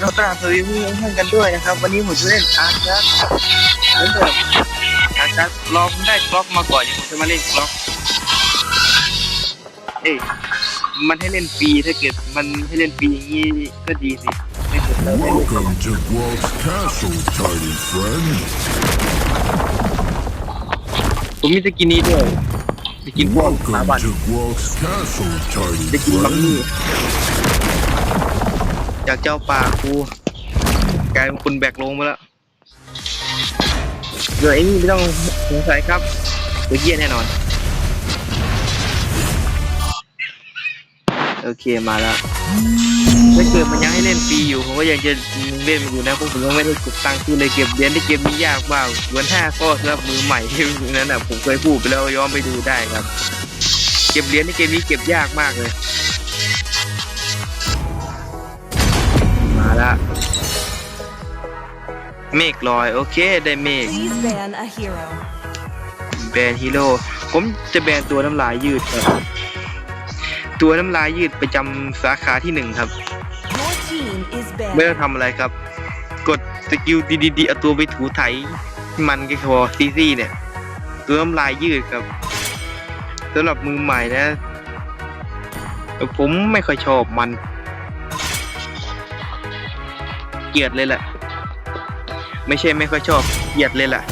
เราตามสวีมีเพื่อนกันด้วยนะครับ วันนี้ผมจะเล่นอาร์คัสเหมือนเดิมอาร์คัสรอผมได้กล็อกมาก่อนยังผมจะมาเล่นกล็อกเอ้ยมันให้เล่นฟรีถ้าเกิดมันให้เล่นฟรีอย่างนี้ก็ดีสิไม่เกิดเราได้เล่น Welcome to Guelph's Castle, tiny friend. ผมมีสกินนี้ด้วยสกินพวกสา Welcome บัต to Guelph's Castle, ส tiny กินบังนี่ friend. จากเจ้าป่ากูกลายเป็นคนแบกลงมาแล้วเดี๋ยวไอ้นี่ไม่ต้องสงสัยครับเดี๋ยวเยี่ยแน่นอน โอเคมาแล้วถ้าเกิดมันยังให้เล่นฟรีอยู่ผมก็ยังจะเล่นอยู่นะพราะผมยังไม่ได้กดตังค์คือเลยเก็บเรียญที่เกมนี้ยากมากวันห้าข้อสำหรับมือใหม่ที่นั้นน่ะผมเคยพูดไปแล้วย้อนไปดูได้ครับ เก็บเรียญในเกมนี้เก็บยากมากเลย ละเมฆลอยโอเคได้เมฆ Please ban a hero. แบนฮีโร่ผมจะแบนตัวน้ำลายยืดครับ ตัวน้ำลายยืดประจำสาขาที่หนึ่งครับ Your team is ไม่ต้อง banned. ทำอะไรครับ กดสกิลดีๆเอาตัวไปถูไถให้มันก็พอซีซี่เนี่ย ตัวน้ำลายยืดครับสำหรับมือใหม่นะ ผมไม่ค่อยชอบมัน เกลียดเลยแหละ ไม่ใช่ไม่ค่อยชอบเกลียดเลยแหละ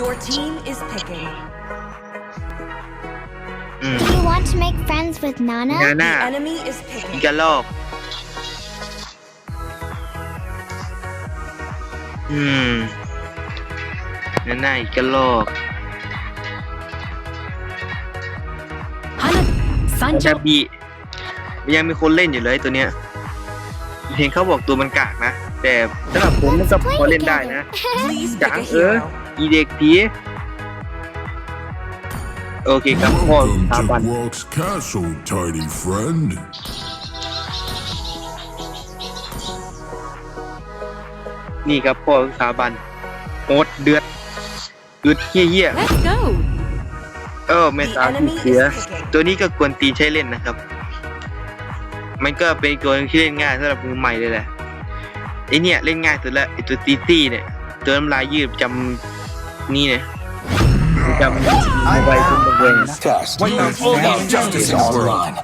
Your team is picking. อืม Do you want to make friends with งา Nana? หน้า The enemy is อี picking. กระลอก อืมนั่นน่าอีกกระลอกดาบี ยังมีคนเล่นอยู่เลยตัวเนี้ยเห็นเขาบอกตัวมันกากนะ แต่สำหรับผมมันก็พอเล่นได้นะ Please pick Chẳng a ứa. hero. อีเด็กผีโอเคครับพ่อ Welcome สถา to บัน Guelph's Castle, tiny friend. นี่ครับพ่อสถาบันโหดเดือดอึดเหี้ย Let's go. ๆเออเม The ตาที่ enemy เสีย is picking. ตัวนี้ก็กวนตีนใช้เล่นนะครับ มันก็เป็นตัวที่เล่นง่ายสำหรับมือใหม่เลยแหละไอเนี่ยเล่นง่ายสุดละไอตัวตีตี้เนี่ยตัวน้ำลายยืดจำนี่เนี่ยจำไว้คุณบริเวณ Test. When the full justice is online.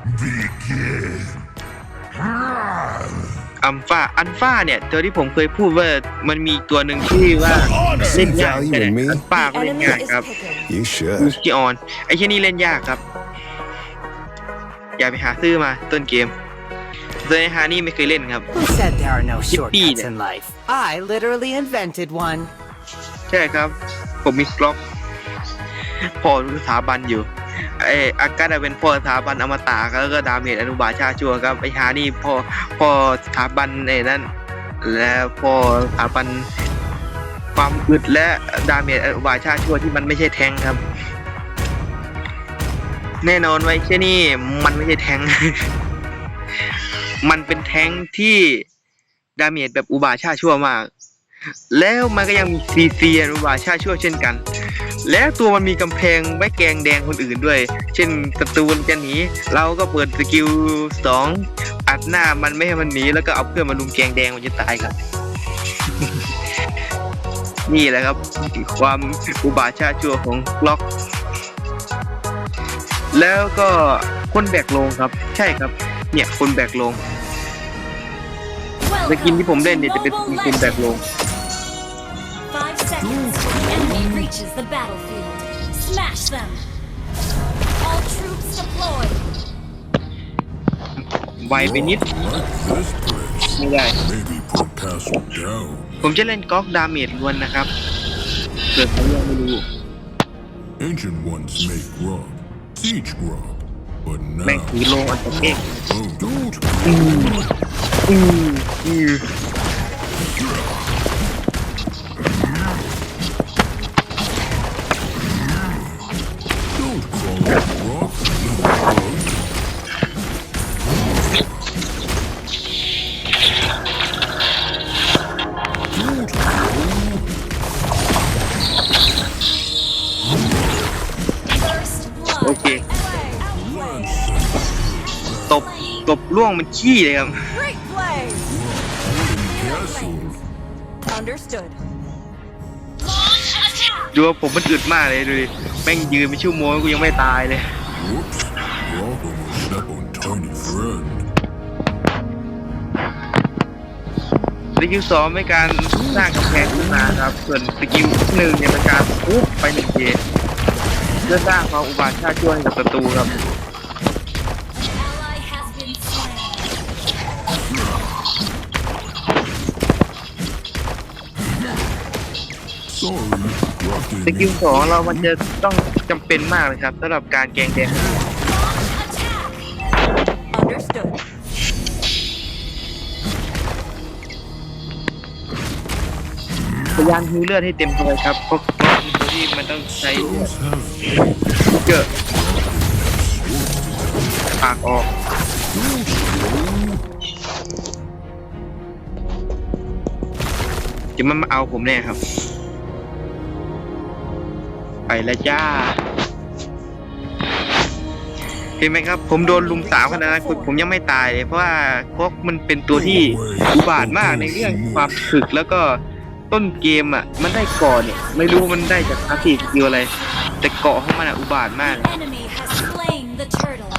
อัมฟาอันฟาเนี่ยตัวที่ผมเคยพูดว่ามันมีตัวหนึ่งที่ว่าเล่นยากแต่อันฟาก็เล่น enemy ง่าย is ครับ picking. You ลู should. กิออนไอ้แค่นี้เล่นยากครับ อย่าไปหาซื้อมาต้นเกม โดยในฮานี่ไม่เคยเล่นครับ Who said there are no Yippee. shortcuts in life? I literally invented one. ใช่ครับ ผมมีกล็อกพ่อสถาบันอยู่ไออากาศเป็นพ่อสถาบันอมตะครับแล้วก็ดาเมจอนุบาลชาติชั่วครับไอฮานี่พ่อพ่อสถาบันไอ้นั่นและพ่อสถาบันความอึดและดาเมจอนุบาลชาติชั่วที่มันไม่ใช่แทงค์ครับ แน่นอนไว้แค่นี้มันไม่ใช่แทงค์ มันเป็นแทงที่ดาเมจแบบอุบาชาชั่วมาก แล้วมันก็ยังมีซีซีอุบาชาชั่วเช่นกัน แล้วตัวมันมีกำแพงไว้แกงแดงคนอื่นด้วย เช่นศัตรูมันจะหนีเราก็เปิดสกิลสองอัดหน้ามันไม่ให้มันหนีแล้วก็เอาเพื่อนมาลุมแกงแดงมันจะตายครับ นี่แหละครับ ความอุบาชาชั่วของล็อก แล้วก็คนแบกโลงครับ ใช่ครับ เนี่ยคนแบกโลงสกินที่ผมเล่นเนี่ยจะเป็นสกินคนแบกโลง Five seconds till the enemy reaches the battlefield. Smash them. All troops deployed. ไวไปนิด Like this place. ไม่ได้ Maybe put Castle down. ผมจะเล่นก๊อกดาเมจล้วนนะครับเกิดเขายังไม่รู้ Ancient ones make grub, siege grub, but แม่ง now ถือโลงอันตะเอก oh, don't อืมอืมอืม ตบล่วงมันขี้เลยครับ Great play. Understood. ดูว่าผมมันอึดมากเลยดูดิแม่งยืนเป็นชั่วโมงกูยังไม่ตายเลย Whoops. Rock almost stepped on tiny friend. สกิลสองเป็นการสร้างกำแพงขึ้นมาครับ ส่วนสกิลหนึ่งเนี่ยเป็นการปุ๊บไปหนึ่งทีเพื่อสร้างความอุบาทชาติช่วให้กับศัตรูครับ ส didn't กิล mean สองเรามันจะต้องจำเป็นมากเลยครับสำหรับการแกงแกง Attack. Understood. พยายามฮิวเลือดให้เต็มตัวครับเพราะเพราะเป็นตัวที่มันต้องใช้เลือด Those have เยอะปากออก จะมันมาเอาผมแน่ครับ ไปแล้วจ้าเห็นไหมครับ ผมโดนลุมสามขนาดนั้นผมผมยังไม่ตายเลย เพราะว่าพวกมันเป็นตัวที่อุบาทมากในเรื่องความถึกแล้วก็ต้นเกมอะ มันได้เก่อนเนี่ยไม่รู้มันได้จากอาชีพสกิลอะไร แต่เกาะของมันอะอุบาทมาก An enemy has slain the turtle.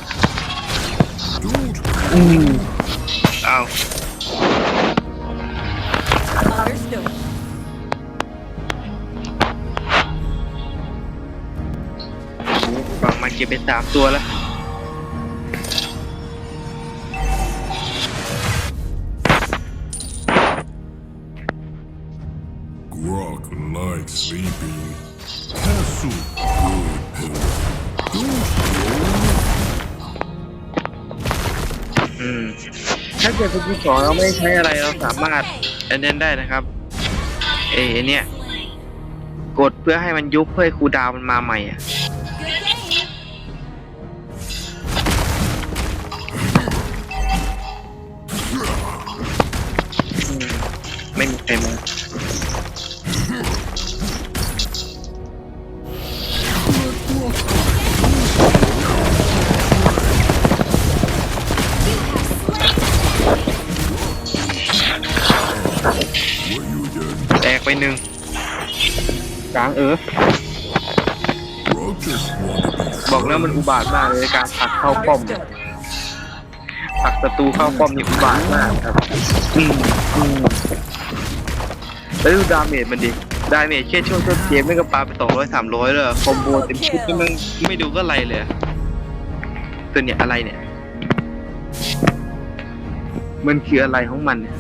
Don't อืมเอา Understood. ก็บไปสามตัวแล้ว Grok likes sleeping. Castle good pillow. Don't อืมถ้าเกิดสกิลสองเราไม่ได้ใช้อะไรเราสามารถอันนั้นได้นะครับเอไอ้เนี่ย Slain. กดเพื่อให้มันยุบเพื่อให้คูลดาวน์มันมาใหม่อะ เออ บอกแล้วมันอุบาทมากเลยการผลักเข้าป้อมผลักศัตรูเข้าป้อมนี่อุบาทมากครับอืมอืมแล้วดูดาเมจมันดิ ดาเมจแค่ช่วงต้นเกมไม่ก็ปาไปสองร้อยสามร้อยเลยคอมโบเต็มชุดนี่มันไม่ดูก็ไรเลยตัวเนี่ยอะไรเนี่ย มันคืออะไรของมันเนี่ย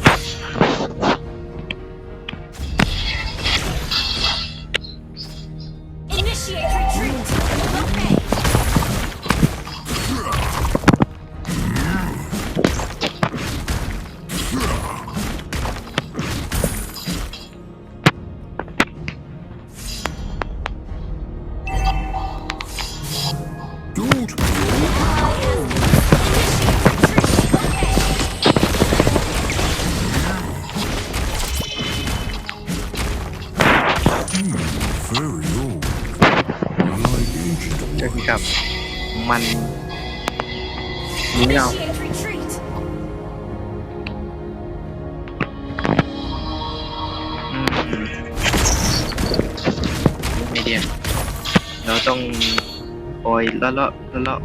ไม่เดียเราต้องปล่อยละเลาะละเลาะ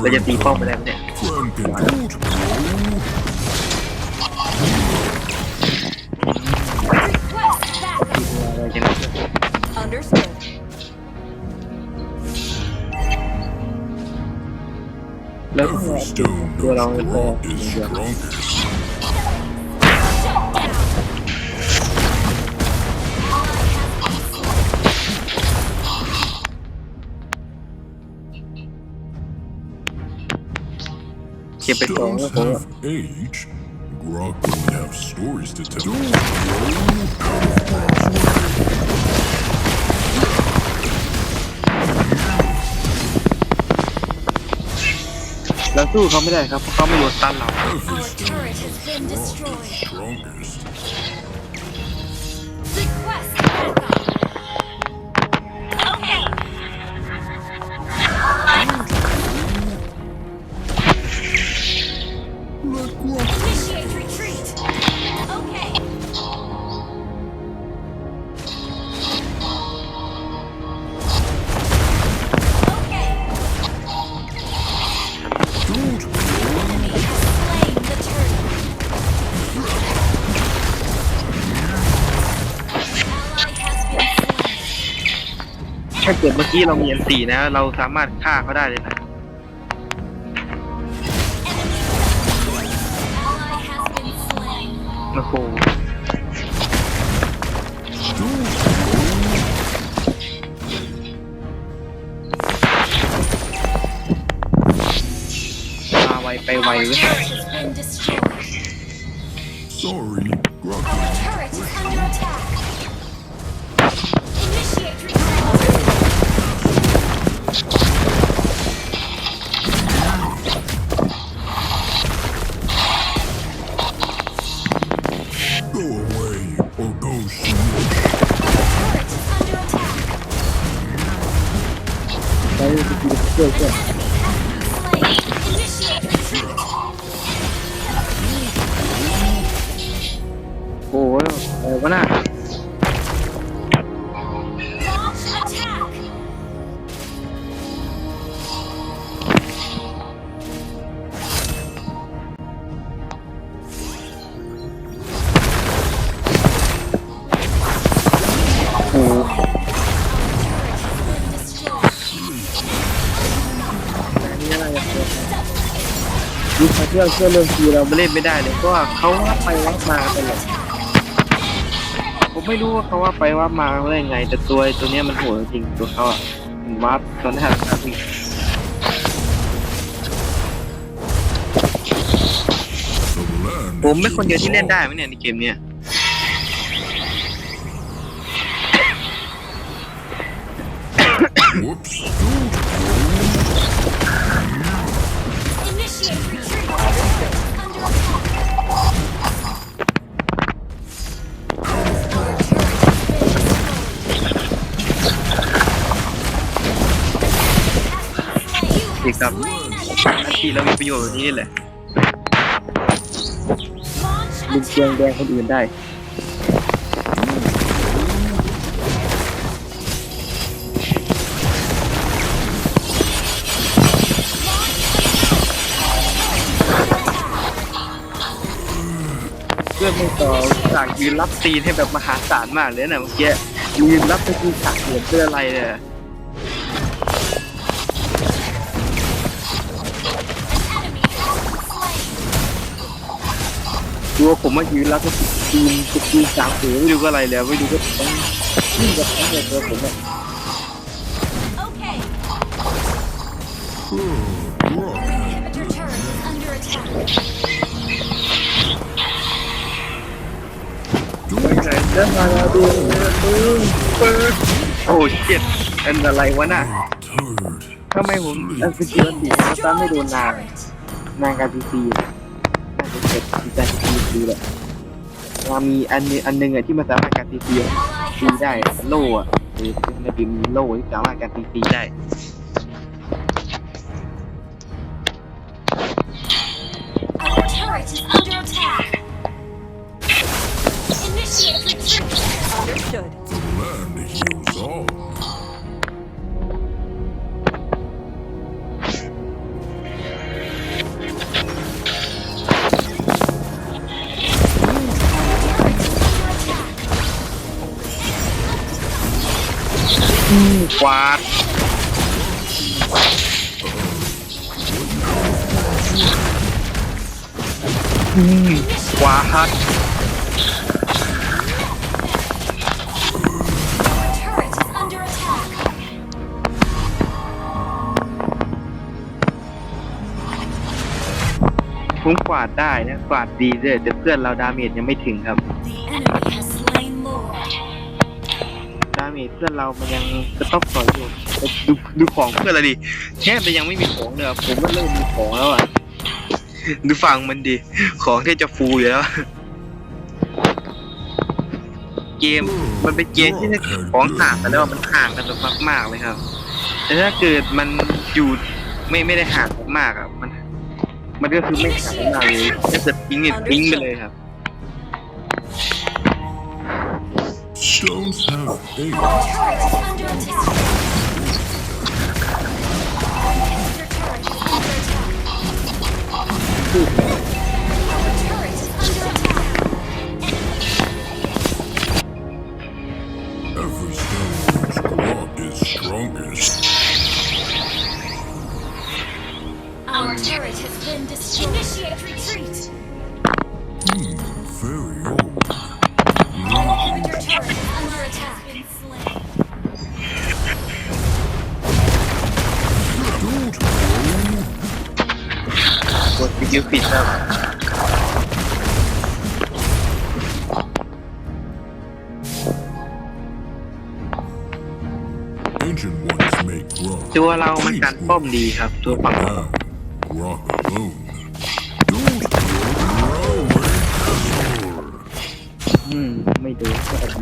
เราจะตีป้อมไปแล้วเนี่ย friend can don't bro. Request backup. อะไรกันเนี่ย Understood. แล้วตัวเรา knows พอ เก็บไปสอง Stones แล้วผม have age. Grok don't have stories to tell. Don't bro. เราสู้เขาไม่ได้ครับเพราะเขาไม่โดนตันเรา Every Our stone turret has been Grok is destroyed. strongest. Request backup. ที่เรามีอันสีนะ เราสามารถฆ่าเขาได้เลยนะ โอ้โหมาไวไปไวเว้ย Enemy has been slain. Initiate retreat. โอ้โหอะไรวะน่ะ Been destroyed. ยุคเที่ยวเชื่อเรื่องทีเราไม่เล่นไม่ได้เลยเพราะว่าเขาว่าไปว่ามาตลอดผมไม่รู้ว่าเขาว่าไปว่ามาได้ยังไง แต่ตัวไอ้ตัวเนี้ยมันโหดจริงตัวเขาอะมันวับตอนแรกครับพี่ The land ผมไม่คนเดียวที่เล่นได้ไหมเนี่ยในเกมเนี้ย ประโยชน์แบบนี้แหละ Launch ดึงเชียง attack. แดงคนอื่นได้เพื่อนไม่ต่อสั่งยืนรับตีนให้แบบมหาศาลมากเลยนะเมื่อกี้ยืนรับไปคือฉากเหมือนเพื่ออะไรเนี่ย ดูว่าผมมายืนรับก็ตีนจะตีนสามหูไม่รู้ก็อะไรแล้วไม่รู้ก็ต้องยิ่งกับทั้งหมดตัวผมอะ Okay. Grok. Inhibitor turret is under attack. ไปไหนจะมาดูเปิดโอ้เจ็ดอันอะไรวะน่ะ Turd. ทำไมผมอันสกิลอันดีมันตามไม่โด Destroy น the นาน turret. นานการทีซีน่าจะเจ็ดที ดูแหละมีอันนึงอันนึงอะที่มันสามารถการตีตีได้โล่อะหรือในปีมโล่ที่สามารถการตีตีได้ วาดอืมกวาด Our turret is under attack. ผมกวาดได้นะกวาดดีเลยแต่เพื่อนเราดาเมจยังไม่ถึงครับ จเพื่อนเรามันยังกระต๊อบต่อยอยู่ดูดูของเพื่อนเราดิแทบจะยังไม่มีของเลยอะผมว่าเริ่มมีของแล้วอะดูฟังมันดิของที่จะฟูอยู่แล้ว เกมมันเป็นเกมที่ของห่างกันแล้วมันห่างกันแบบมาก ๆเลยครับ แต่ถ้าเกิดมันอยู่ไม่ไม่ได้ห่างมากอะมัน มันก็คือไม่ขายมากเลยถ้าเกิดทิ้งเนี่ยทิ้งไปเลยครับ Stones have age. Turret is under attack. Your turret is under attack. Our turret is under attack. Every stone Grok is strongest. Our turret has been destroyed. Initiate retreat. Hmm, very กดสกิลผิดครับ Ancient ones make Grok. ตัวเรามันกันป้อมดีครับ ตัวฝั่ง Now, ด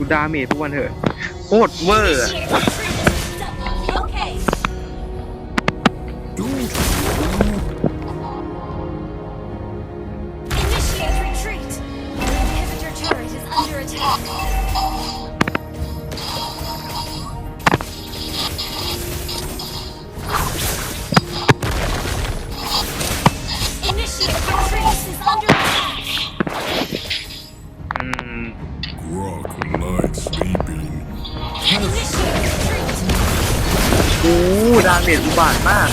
ูดาเมจพวกมันเถอะ โคตรเวอร์ under attack. Initiate retreat is under attack. อืม Grok likes sleeping. Initiate retreat. โอ้ดาเมจอุบาทมาก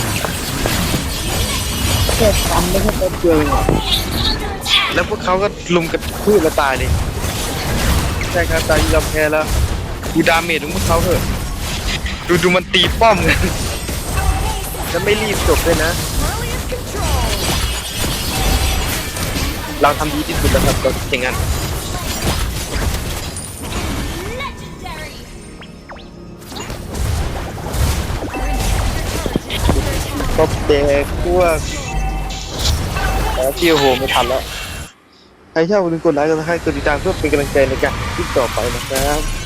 แค่ทำไม่ใช่แป๊บเดียวเองอะ Under attack. แล้วพวกเขาก็ลุมกันพืชและตายเลย ใช่ครับตายยอมแพ้แล้วดูดาเมจของพวกเขาเถอะ ดูดูมันตีป้อมกันจะไม่รีบจบเลยนะ เราทำดีที่สุดแล้วครับเราอย่างนั้นก็เด็กพวกแล้วที่โอ้โหไม่ทันแล้ว ใครชอบอย่าลืมกดไลค์กดซับสไครต์กดติดตามเพื่อเป็นกำลังใจในการคลิปต่อไปนะครับ